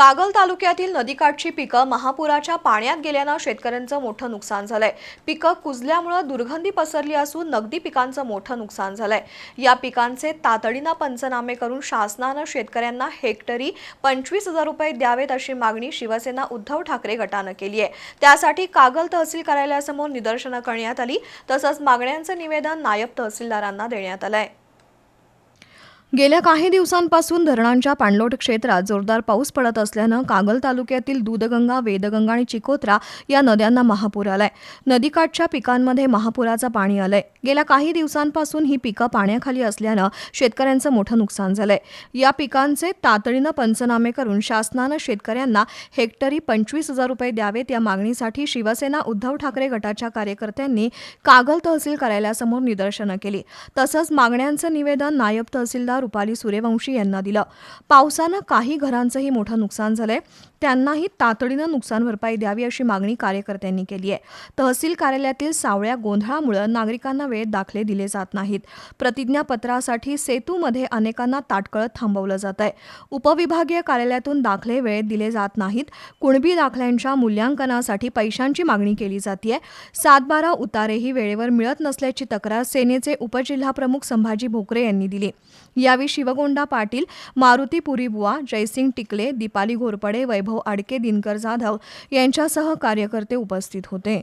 कागल तालुक्यातील नदीकाठची पिकं महापुराच्या पाण्यात गेल्यानं शेतकऱ्यांचं मोठं नुकसान झालंय. पिकं कुजल्यामुळं दुर्गंधी पसरली असून नगदी पिकांचं मोठं नुकसान झालंय. या पिकांचे तातडीनं पंचनामे करून शासनानं शेतकऱ्यांना हेक्टरी पंचवीस हजार रुपये द्यावेत अशी मागणी शिवसेना उद्धव ठाकरे गटानं केली आहे त्यासाठी कागल तहसील कार्यालयासमोर निदर्शनं करण्यात आली तसंच मागण्यांचं निवेदन नायब तहसीलदारांना देण्यात आलंय. गेल्या काही दिवसांपासून धरणांच्या पाणलोट क्षेत्रात जोरदार पाऊस पडत असल्यानं कागल तालुक्यातील दूधगंगा वेदगंगा आणि चिकोत्रा या नद्यांना महापूर आलाय. नदीकाठच्या पिकांमध्ये महापुराचं पाणी आलंय. गेल्या काही दिवसांपासून ही पिकं पाण्याखाली असल्यानं शेतकऱ्यांचं मोठं नुकसान झालंय. या पिकांचे तातडीनं पंचनामे करून शासनानं शेतकऱ्यांना हेक्टरी पंचवीस हजार रुपये द्यावेत या मागणीसाठी शिवसेना उद्धव ठाकरे गटाच्या कार्यकर्त्यांनी कागल तहसील कार्यालयासमोर निदर्शनं केली. तसंच मागण्यांचं निवेदन नायब तहसीलदार रुपाली सूर्यवंशी यांना दिलं. पावसानं काही घरांचंही मोठं नुकसान झालंय. त्यांनाही तातडीनं नुकसान भरपाई द्यावी अशी मागणी कार्यकर्त्यांनी केली आहे. तहसील कार्यालयातील सावळ्या गोंधळामुळे नागरिकांना वेळेत दाखले दिले जात नाहीत. प्रतिज्ञापत्रासाठी सेतूमध्ये अनेकांना ताटकळत थांबवलं जात आहे. उपविभागीय कार्यालयातून दाखले वेळेत दिले जात नाहीत. कुणबी दाखल्यांच्या मूल्यांकनासाठी पैशांची मागणी केली जातीय. सातबारा उतारेही वेळेवर मिळत नसल्याची तक्रार सेनेचे उपजिल्हाप्रमुख संभाजी भोकरे यांनी दिली. यावेळी शिवगोंडा पाटील मारुती पुरीबुवा जयसिंग टिकले दीपाली घोरपडे वैभव आडके दिनकर जाधव यांच्यासह कार्यकर्ते उपस्थित होते.